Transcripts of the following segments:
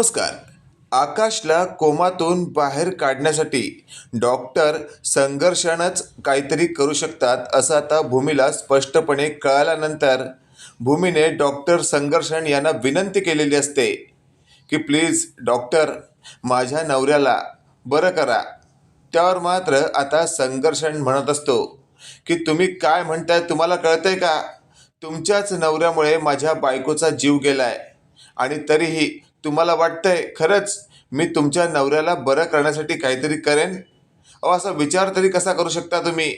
नमस्कार. आकाशला कोमातून बाहेर काढण्यासाठी डॉक्टर संघर्षानंच काहीतरी करू शकतात असं आता भूमीला स्पष्टपणे कळाल्यानंतर भूमीने डॉक्टर संघर्षण यांना विनंती केलेली असते की प्लीज डॉक्टर माझ्या नवऱ्याला बरं करा. त्यावर मात्र आता संघर्षण म्हणत असतो की तुम्ही काय म्हणताय तुम्हाला कळतंय का? तुमच्याच नवऱ्यामुळे माझ्या बायकोचा जीव गेलाय आणि तरीही तुम्हाला वाटतंय खरंच मी तुमच्या नवऱ्याला बरं करण्यासाठी काहीतरी करेन? अहो असा विचार तरी कसा करू शकता तुम्ही?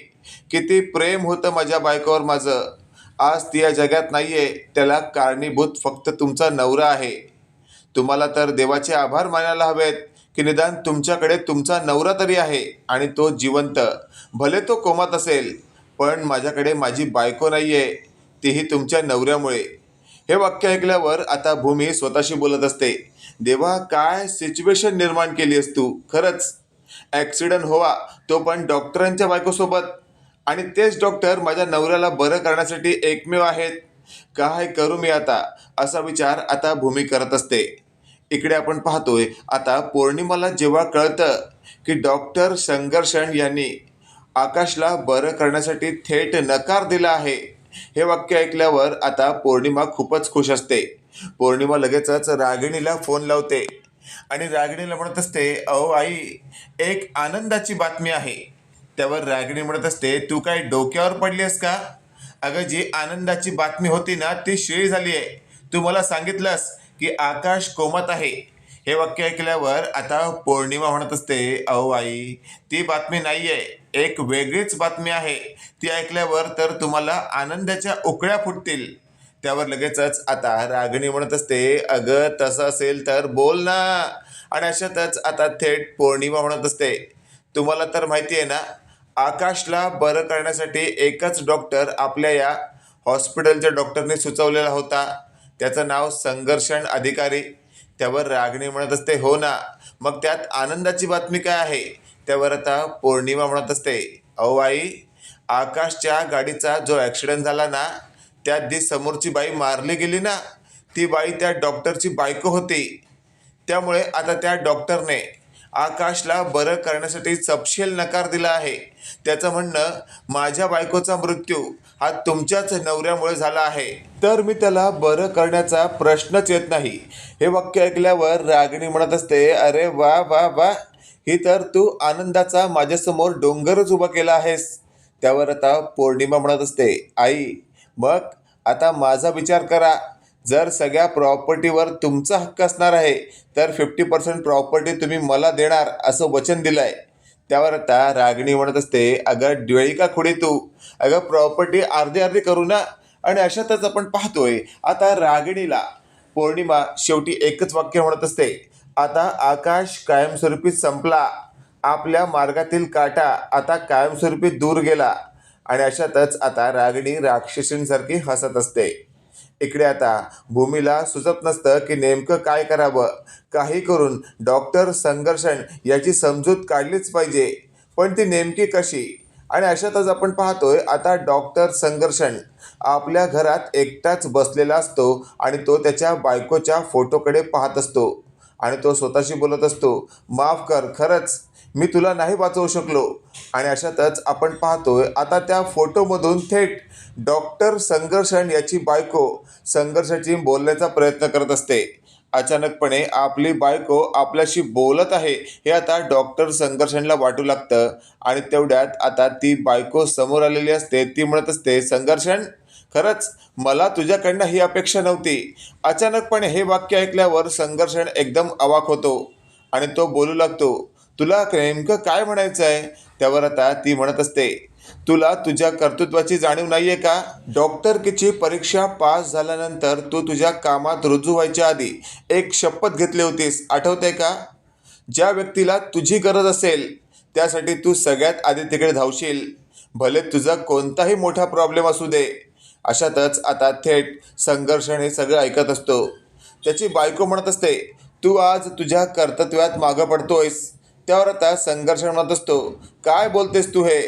किती प्रेम होतं माझ्या बायकोवर माझं. आज ती या जगात नाही आहे त्याला कारणीभूत फक्त तुमचा नवरा आहे. तुम्हाला तर देवाचे आभार मानायला हवेत की निदान तुमच्याकडे तुमचा नवरा तरी आहे आणि तो जिवंत. भले तो कोमात असेल पण माझ्याकडे माझी बायको नाही आहे तीही तुमच्या नवऱ्यामुळे. हे वाक्य ऐकल्यावर आता भूमी स्वतःशी बोलत असते. देवा काय सिच्युएशन निर्माण केली आहेस तू? खरंच? ॲक्सिडंट होवा तो पण डॉक्टरांच्या बायकोसोबत. आणि तेच डॉक्टर माझ्या नवऱ्याला बरं करण्यासाठी एकमेव आहेत. काय करू मी आता? असा विचार आता भूमी करत असते. इकडे आपण पाहतोय आता पौर्णिमाला जेव्हा कळतं की डॉक्टर संघर्षण यांनी आकाशला बरं करण्यासाठी थेट नकार दिला आहे हे वाक्य ऐकल्यावर आता पौर्णिमा खूपच खुश असते. पौर्णिमा लगेचच रागिणीला फोन लावते. आणि रागिणीला म्हणत असते अहो आई एक आनंदाची बातमी आहे. त्यावर रागिणी म्हणत असते तू काय डोक्यावर पडली आहेस का? अगं जी आनंदाची बातमी होती ना ती शिळी झाली आहे तू मला सांगितलंस की आकाश कोमात आहे. हे वाक्य ऐकल्यावर आता पौर्णिमा म्हणत असते अहो आई ती बातमी नाही आहे एक वेगळीच बातमी आहे. ती ऐकल्यावर तर तुम्हाला आनंदाच्या उकळ्या फुटतील. त्यावर लगेचच आता रागिणी म्हणत असते अगं तसं असेल तर बोल ना. आणि अशातच आता थेट पौर्णिमा म्हणत असते. तुम्हाला तर माहिती आहे ना आकाशला बरं करण्यासाठी एकच डॉक्टर आपल्या या हॉस्पिटलच्या डॉक्टरने सुचवलेला होता. त्याचं नाव संघर्षण अधिकारी. त्यावर रागणी म्हणत असते हो ना. मग त्यात आनंदाची बातमी काय आहे? त्यावर आता पौर्णिमा म्हणत असते अहो आई आकाशच्या गाडीचा जो ॲक्सिडेंट झाला ना त्यात जी समोरची बाई मारली गेली ना ती बाई त्या डॉक्टरची बायको होती. त्यामुळे आता त्या डॉक्टरने आकाशला बरं करण्यासाठी चपशेल नकार दिला आहे. त्याचं म्हणणं माझ्या बायकोचा मृत्यू हा तुमच्याच नवऱ्यामुळे झाला आहे. तर मी त्याला बरं करण्याचा प्रश्नच येत नाही. हे वाक्य ऐकल्यावर रागिणी म्हणत असते अरे वा वा वा. ही तर तू आनंदाचा माझ्यासमोर डोंगरच उभा केला आहेस. त्यावर आता पौर्णिमा म्हणत असते आई मग आता माझा विचार करा. जर सगळ्या प्रॉपर्टीवर तुमचा हक्क असणार आहे तर फिफ्टी पर्सेंट प्रॉपर्टी तुम्ही मला देणार असं वचन दिलं आहे त्यावर आता रागिणी म्हणत असते अगं डोळी का खुडी तू? अगं प्रॉपर्टी अर्धी अर्धी करू ना. आणि अशातच आपण पाहतोय आता रागिणीला पौर्णिमा शेवटी एकच वाक्य म्हणत असते आता आकाश कायमस्वरूपी संपला आपल्या मार्गातील काटा आता कायमस्वरूपी दूर गेला. आणि अशातच आता रागिणी राक्षसींसारखी हसत असते. इकडे आता. भूमीला सुचत नसतं की नेमकं काय करावं. काही करून डॉक्टर संघर्षण याची समजूत काढलीच पाहिजे. पण ती नेमकी कशी? आणि अशातच आपण पाहतोय आता डॉक्टर संघर्षण. आपल्या घरात एकटाच बसलेला असतो आणि तो त्याच्या बायकोच्या फोटोकडे पाहत असतो. आणि तो स्वतःशी बोलत असतो माफ कर खरंच. मी तुला नाही वाचवू शकलो. आणि अशातच आपण पाहतोय आता त्या फोटोमधून थेट डॉक्टर संघर्षण याची बायको संघर्षाची बोलण्याचा प्रयत्न करत असते. अचानकपणे आपली बायको आपल्याशी बोलत आहे हे आता डॉक्टर संघर्षणला वाटू लागतं. आणि तेवढ्यात आता ती बायको समोर आलेली असते ती म्हणत असते संघर्षण? खरंच? मला तुझ्याकडनं ही अपेक्षा नव्हती. अचानकपणे हे वाक्य ऐकल्यावर संघर्षण एकदम अवाक होतो आणि तो बोलू लागतो तुला नेमकं काय म्हणायचं आहे? त्यावर आता ती म्हणत असते तुला तुझ्या कर्तृत्वाची जाणीव नाही आहे का? डॉक्टरकीची परीक्षा पास झाल्यानंतर तू तुझ्या कामात रुजू व्हायच्या आधी एक शपथ घेतली होतीस आठवते का? ज्या व्यक्तीला तुझी गरज असेल त्यासाठी तू सगळ्यात आधी तिकडे धावशील. भले तुझा कोणताही मोठा प्रॉब्लेम असू दे. अशातच आता थेट संघर्षण हे सगळं ऐकत असतो. त्याची बायको म्हणत असते तू आज तुझ्या कर्तव्यात मागं पडतोयस. त्यावर आता संघर्ष म्हणत असतो. काय बोलतेस तू हे?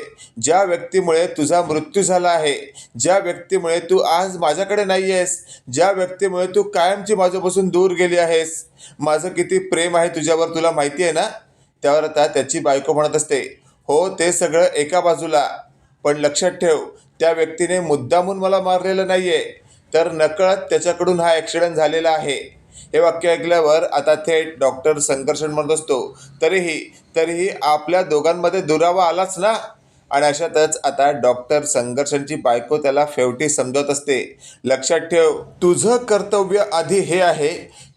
ज्या व्यक्तीमुळे तुझा मृत्यू झाला आहे ज्या व्यक्तीमुळे तू आज माझ्याकडे नाही आहेस ज्या व्यक्तीमुळे तू कायमची माझ्यापासून दूर गेली आहेस माझं किती प्रेम आहे तुझ्यावर तुला माहिती आहे ना? त्यावर आता त्याची बायको म्हणत असते. हो ते सगळं एका बाजूला. पण लक्षात ठेव त्या व्यक्तीने मुद्दामून मला मारलेलं नाही आहे तर नकळत त्याच्याकडून हा ॲक्सिडेंट झालेला आहे. हे वाक्य ऐकल्यावर आता थेट डॉक्टर संकर्षण म्हणत असतो. तरीही तरीही आपल्या दोघांमध्ये दुरावा आलाच ना? आणि अशातच आता डॉक्टर संघर्षांची बायको त्याला फेवटी समजत असते. लक्षात ठेव तुझं कर्तव्य आधी हे आहे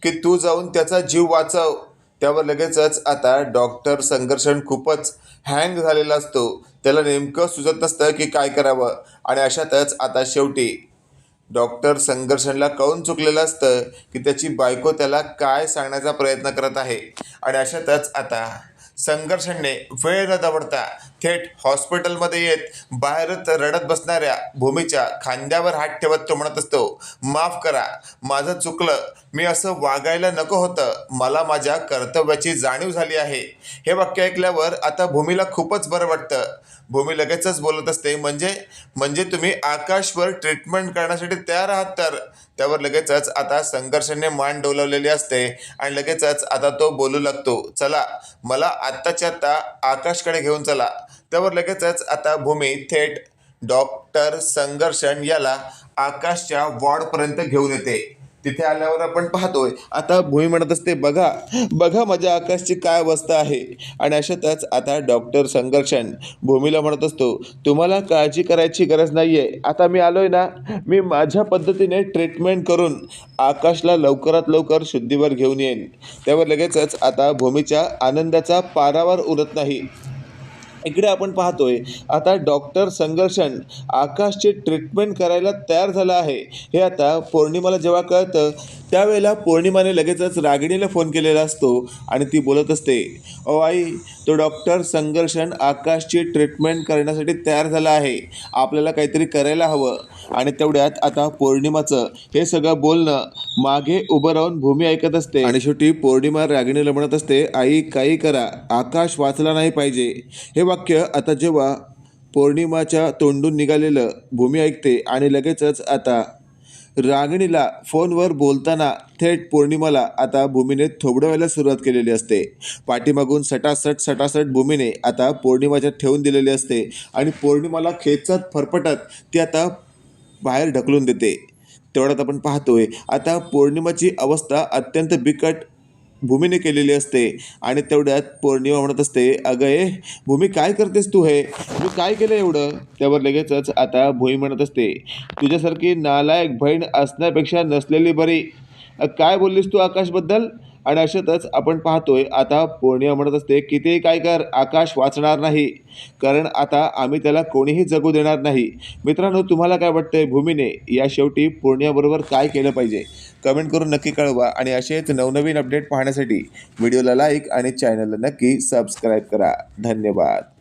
की तू जाऊन त्याचा जीव वाचव. त्यावर लगेचच आता डॉक्टर संघर्षण खूपच हँग झालेला असतो. त्याला नेमकं सुचत नसतं की काय करावं. आणि अशातच आता शेवटी डॉक्टर संघर्षणला कळून चुकलेलं असतं की त्याची बायको त्याला काय सांगण्याचा प्रयत्न करत आहे? आणि अशातच आता संघर्षणने वेळ न दवडता थेट हॉस्पिटलमध्ये येत बाहेरच रडत बसणाऱ्या भूमीच्या खांद्यावर हात ठेवत तो म्हणत असतो माफ करा माझं चुकलं. मी असं वागायला नको होतं. मला माझ्या कर्तव्याची जाणीव झाली आहे. हे वाक्य ऐकल्यावर आता भूमीला खूपच बरं वाटतं. भूमी लगेचच बोलत असते म्हणजे म्हणजे तुम्ही आकाशवर ट्रीटमेंट करण्यासाठी तयार आहात तर? त्यावर लगेचच आता संघर्षाने मान डोलवलेली असते आणि लगेचच आता तो बोलू लागतो चला मला आत्ताच्या आत्ता आकाशकडे घेऊन चला. त्यावर लगेचच आता भूमी थेट डॉक्टर संघर्षण याला आकाशच्या वॉर्डपर्यंत घेऊन येते. तिथे आल्यावर आपण पाहतोय आता भूमी म्हणत असते बघा बघा माझ्या आकाशची काय अवस्था आहे. आणि अशातच आता डॉक्टर संघर्षण भूमीला म्हणत असतो तुम्हाला काळजी करायची गरज नाही आहे आता मी आलोय ना मी माझ्या पद्धतीने ट्रीटमेंट करून आकाशला लवकरात लवकर शुद्धीवर घेऊन येईन. त्यावर लगेचच आता भूमीच्या आनंदाचा पारावर उरत नाही. इकडे आपण पाहतोय आता डॉक्टर संघर्षण आकाशची ट्रीटमेंट करायला तयार झाला आहे. हे आता पौर्णिमाला जेव्हा कळतं त्यावेळेला पौर्णिमाने लगेचच रागिणीला फोन केलेला असतो आणि ती बोलत असते ओ आई तो डॉक्टर संघर्षण आकाशची ट्रीटमेंट करण्यासाठी तयार झाला आहे. आपल्याला काहीतरी करायला हवं. आणि तेवढ्यात आता पौर्णिमाचं हे सगळं बोलणं मागे उभं राहून भूमी ऐकत असते. आणि शेवटी पौर्णिमा रागिणीला म्हणत असते आई काही करा. आकाश वाचला नाही पाहिजे. हे वाक्य आता जेव्हा पौर्णिमाच्या तोंडून निघालेलं भूमी ऐकते आणि लगेचच आता रागिणीला फोनवर बोलताना थेट पौर्णिमाला आता भूमीने थोबडवायला सुरुवात केलेली असते. पाठीमागून सटासट सटासट भूमीने आता पौर्णिमाच्या ठेवून दिलेली असते आणि पौर्णिमाला खेचत फरफटत ती आता बाहेर ढकलून देते. तेवढ्यात आपण पाहतोय आता पौर्णिमाची अवस्था अत्यंत बिकट भूमीने केलेली असते आणि तेवढ्यात पौर्णिमा म्हणत असते अगं ए भूमी काय करतेस तू हे? तू काय केलं एवढं? त्यावर लगेचच आता भूमी म्हणत असते तुझ्यासारखी नालायक बहीण असण्यापेक्षा नसलेली बरी. काय बोललीस तू आकाशबद्दल? आणि अशातच आपण पाहतोय आता पौर्णिमा म्हणत असते किती काय कर आकाश वाचणार नाही. कारण आता आम्ही त्याला कोणीही जगू देणार नाही. मित्रांनो तुम्हाला काय वाटतंय भूमीने या शेवटी पौर्णिमाबरोबर काय केलं पाहिजे? कमेंट करून नक्की कळवा आणि असेच नवनवीन अपडेट पाहण्यासाठी व्हिडिओला लाईक आणि चॅनलला नक्की सबस्क्राईब करा. धन्यवाद.